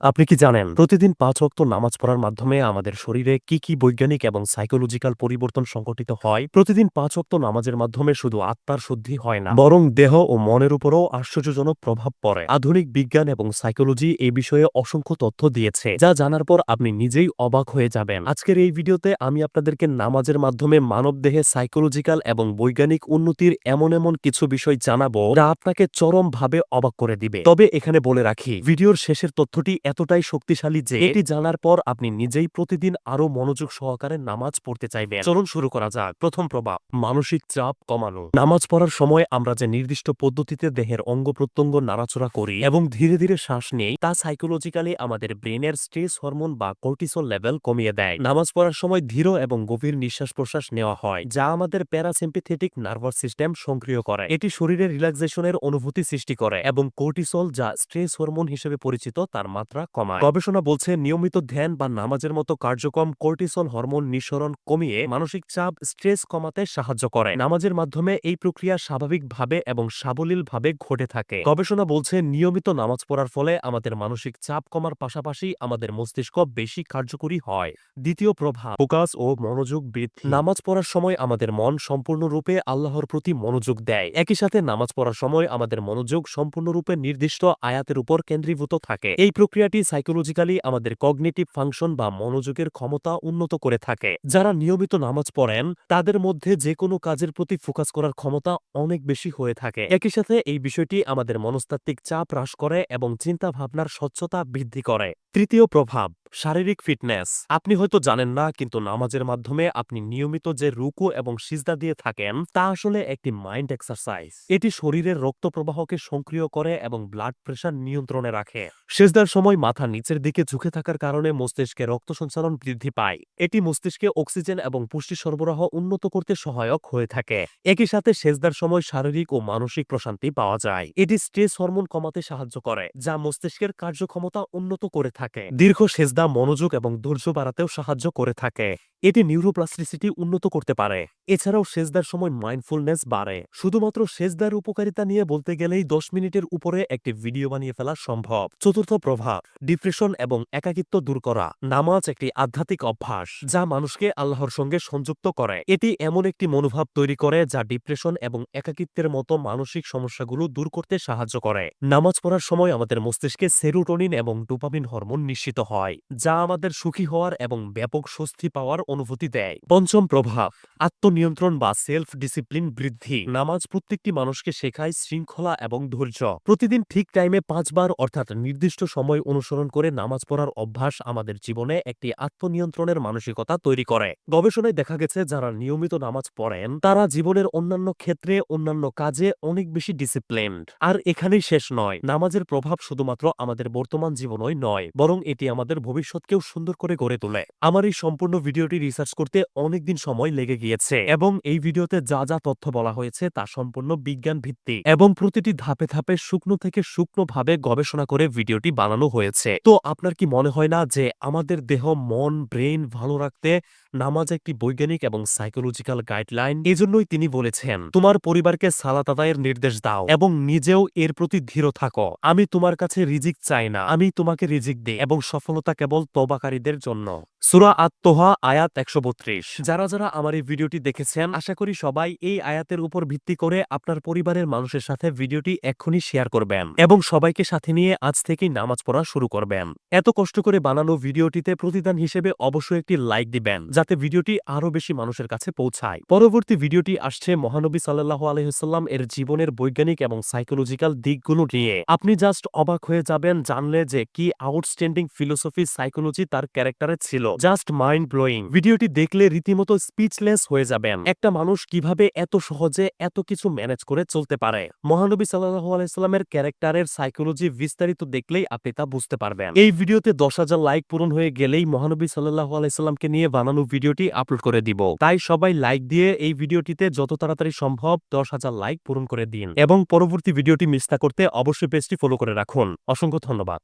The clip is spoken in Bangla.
আপনি কি জানেন, প্রতিদিন পাঁচ ওয়াক্ত নামাজ পড়ার মাধ্যমে আমাদের শরীরে কি কি বৈজ্ঞানিক এবং সাইকোলজিক্যাল পরিবর্তন সংঘটিত হয়? প্রতিদিন পাঁচ ওয়াক্ত নামাজের মাধ্যমে শুধু আত্মার শুদ্ধি হয় না, বরং দেহ ও মনের উপরও আশ্চর্যজনক প্রভাব পড়ে। আধুনিক বিজ্ঞান এবং সাইকোলজি এই বিষয়ে অসংখ্য তথ্য দিয়েছে, যা জানার পর আপনি নিজেই অবাক হয়ে যাবেন। আজকের এই ভিডিওতে আমি আপনাদেরকে নামাজের মাধ্যমে মানবদেহে সাইকোলজিক্যাল এবং বৈজ্ঞানিক উন্নতির এমন এমন কিছু বিষয় জানাব, যা আপনাকে চরমভাবে অবাক করে দিবে। তবে এখানে বলে রাখি, ভিডিওর শেষের তথ্যটি এতটাই শক্তিশালী যে এটি জানার পর আপনি নিজেই প্রতিদিন আরও মনোযোগ সহকারে নামাজ পড়তে চাইবেন। চলুন শুরু করা যাক। প্রথম প্রভাব মানসিক চাপ কমানো। নামাজ পড়ার সময় আমরা যে নির্দিষ্ট পদ্ধতিতে দেহের অঙ্গ প্রত্যঙ্গ নাড়াচড়া করি এবং ধীরে ধীরে শ্বাস নেই তা সাইকোলজিক্যালি আমাদের ব্রেনের স্ট্রেস হরমোন বা কর্টিসল লেভেল কমিয়ে দেয়। নামাজ পড়ার সময় ধীর এবং গভীর নিঃশ্বাস প্রশ্বাস নেওয়া হয় যা আমাদের প্যারাসিম্পেথেটিক নার্ভাস সিস্টেম সক্রিয় করে। এটি শরীরের রিল্যাক্সেশনের অনুভূতি সৃষ্টি করে এবং কোর্টিসল যা স্ট্রেস হরমোন হিসেবে পরিচিত তার মাত্রা কমায়। গবেষণা বলছে নিয়মিত ধ্যান বা নামাজের মতো কার্যক্রম কোর্টিসল হরমোন নিঃসরণ কমিয়ে মানসিক চাপ, স্ট্রেস কমাতে সাহায্য করে। নামাজের মাধ্যমে এই প্রক্রিয়া স্বাভাবিকভাবে এবং সাবলীলভাবে ঘটে থাকে। গবেষণা বলছে নিয়মিত নামাজ পড়ার ফলে আমাদের মানসিক চাপ কমার পাশাপাশি আমাদের মস্তিষ্ক বেশি কার্যকরী হয়। দ্বিতীয় প্রভাব, ফোকাস ও মনোযোগ বৃদ্ধি। নামাজ পড়ার সময় আমাদের মন সম্পূর্ণরূপে আল্লাহর প্রতি মনোযোগ দেয়। একই সাথে নামাজ পড়ার সময় আমাদের মনোযোগ সম্পূর্ণরূপে নির্দিষ্ট আয়াতের উপর কেন্দ্রীভূত থাকে। এই প্রক্রিয়াটি সাইকোলজিক্যালি আমাদের কগনেটিভ ফাংশন বা মনোযোগের ক্ষমতা উন্নত করে থাকে। যারা নিয়মিত নামাজ পড়েন, তাদের মধ্যে যে কোনো কাজের প্রতি ফোকাস করার ক্ষমতা অনেক বেশি হয়ে থাকে। একই সাথে এই বিষয়টি আমাদের মনস্তাত্ত্বিক চাপ হ্রাস করে এবং চিন্তা ভাবনার স্বচ্ছতা বৃদ্ধি করে। তৃতীয় প্রভাব শারীরিক ফিটনেস। আপনি হয়তো জানেন না, কিন্তু নামাজের মাধ্যমে আপনি নিয়মিত যে রুকু এবং সিজদা দিয়ে থাকেন, তা আসলে একটি মাইন্ড এক্সারসাইজ। এটি শরীরের রক্ত প্রবাহকে সক্রিয় করে এবং ব্লাড প্রেশার নিয়ন্ত্রণে রাখে। সেজদার সময় মাথা নিচের দিকে ঝুঁকে থাকার কারণে মস্তিষ্কে রক্ত সঞ্চালন বৃদ্ধি পায়। এটি মস্তিষ্কে অক্সিজেন এবং পুষ্টি সরবরাহ উন্নত করতে সহায়ক হয়ে থাকে। একই সাথে সেজদার সময় শারীরিক ও মানসিক প্রশান্তি পাওয়া যায়। এটি স্ট্রেস হরমোন কমাতে সাহায্য করে, যা মস্তিষ্কের কার্যক্ষমতা উন্নত করে থাকে। দীর্ঘ সেজদা মনোযোগ এবং ধৈর্য বাড়াতেও সাহায্য করে থাকে। এটি নিউরোপ্লাস্টিসিটি উন্নত করতে পারে। এছাড়াও সেজদার সময় মাইন্ডফুলনেস বাড়ে। শুধুমাত্র সেজদার উপকারিতা নিয়ে বলতে গেলেই দশ মিনিটের উপরে একটি ভিডিও বানিয়ে ফেলা সম্ভব। চতুর্থ প্রভাব ডিপ্রেশন এবং একাকিত্ব দূর করা। নামাজ একটি আধ্যাত্মিক অভ্যাস, যা মানুষকে আল্লাহর সঙ্গে সংযুক্ত করে। এটি এমন একটি মনোভাব তৈরি করে, যা ডিপ্রেশন এবং একাকিত্বের মতো মানসিক সমস্যাগুলো দূর করতে সাহায্য করে। নামাজ পড়ার সময় আমাদের মস্তিষ্কে সেরোটোনিন এবং ডোপামিন হরমোন নিশ্চিত হয়, যা আমাদের সুখী হওয়ার এবং ব্যাপক স্বস্তি পাওয়ার অনুভূতি দেয়। পঞ্চম প্রভাব, আত্মনিয়ন্ত্রণ বা সেলফ ডিসিপ্লিন বৃদ্ধি। নামাজ প্রত্যেকটি মানুষকে শেখায় শৃঙ্খলা এবং ধৈর্য। প্রতিদিন ঠিক টাইমে পাঁচবার অর্থাৎ নির্দিষ্ট সময় অনুসরণ করে নামাজ পড়ার অভ্যাস আমাদের জীবনে একটি আত্মনিয়ন্ত্রণের মানসিকতা তৈরি করে। গবেষণায় দেখা গেছে, যারা নিয়মিত নামাজ পড়েন, তারা জীবনের অন্যান্য ক্ষেত্রে, অন্যান্য কাজে অনেক বেশি ডিসিপ্লিনড আর এখানেই শেষ নয়, নামাজের প্রভাব শুধুমাত্র আমাদের বর্তমান জীবনই নয়, বরং এটি আমাদের ভবিষ্যৎকেও সুন্দর করে গড়ে তোলে। আমার এই সম্পূর্ণ ভিডিওটি রিসার্চ করতে অনেকদিন সময় লেগে গিয়েছে এবং এই ভিডিওতে যা যা তথ্য বলা হয়েছে তা সম্পূর্ণ বিজ্ঞান ভিত্তিক এবং প্রতিটি ধাপে ধাপে শুকনো থেকে শুকনো ভাবে গবেষণা করে ভিডিওটি বানানো হয়েছে। তো আপনার কি মনে হয় না যে আমাদের দেহ, মন ব্রেন ভালো রাখতে নামাজ একটি বৈজ্ঞানিক এবং সাইকোলজিক্যাল গাইডলাইন? এজন্যই তিনি বলেছেন, তোমার পরিবারকে সালাত আদায়ের নির্দেশ দাও এবং নিজেও এর প্রতি ধীর থাকো। আমি তোমার কাছে রিজিক চাই না। আমি তোমাকে রিজিক দিই এবং সফলতা কেবল তবাকারীদের জন্য। সুরা আত্মহা আয়াত একশো বত্রিশ। যারা যারা আমার এই ভিডিওটি দেখেছেন, আশা করি সবাই এই আয়াতের উপর ভিত্তি করে আপনার পরিবারের মানুষের সাথে ভিডিওটি এক্ষুনি শেয়ার করবেন এবং সবাইকে সাথে নিয়ে আজ থেকেই নামাজ পড়া শুরু করবেন। এত কষ্ট করে বানানো ভিডিওটিতে প্রতিদান হিসেবে অবশ্যই একটি লাইক দিবেন, যাতে ভিডিওটি আরও বেশি মানুষের কাছে পৌঁছায়। পরবর্তী ভিডিওটি আসছে মহানবী সাল্লাহ আলহিহাল্লাম এর জীবনের বৈজ্ঞানিক এবং সাইকোলজিক্যাল দিকগুলো নিয়ে। আপনি জাস্ট অবাক হয়ে যাবেন, জানলে যে কি আউটস্ট্যান্ডিং ফিলোসফি, সাইকোলজি তার ক্যারেক্টারে ছিল। Just mind blowing. ভিডিওটি দেখলে রীতিমতো স্পিচলেস হয়ে যাবেন। একটা মানুষ কীভাবে এত সহজে এত কিছু ম্যানেজ করে চলতে পারে? মহানবী সাল্লাহ আলাইস্লামের ক্যারেক্টারের সাইকোলজি বিস্তারিত দেখলেই আপনি তা বুঝতে পারবেন। এই ভিডিওতে দশ হাজার লাইক পূরণ হয়ে গেলেই মহানবী সাল্লাহ আলাইস্লামকে নিয়ে বানানো ভিডিওটি আপলোড করে দিব। তাই সবাই লাইক দিয়ে এই ভিডিওটিতে যত তাড়াতাড়ি সম্ভব দশ হাজার লাইক পূরণ করে দিন। এবং পরবর্তী ভিডিওটি মিস না করতে অবশ্যই পেজটি ফলো করে রাখুন। অসংখ্য ধন্যবাদ।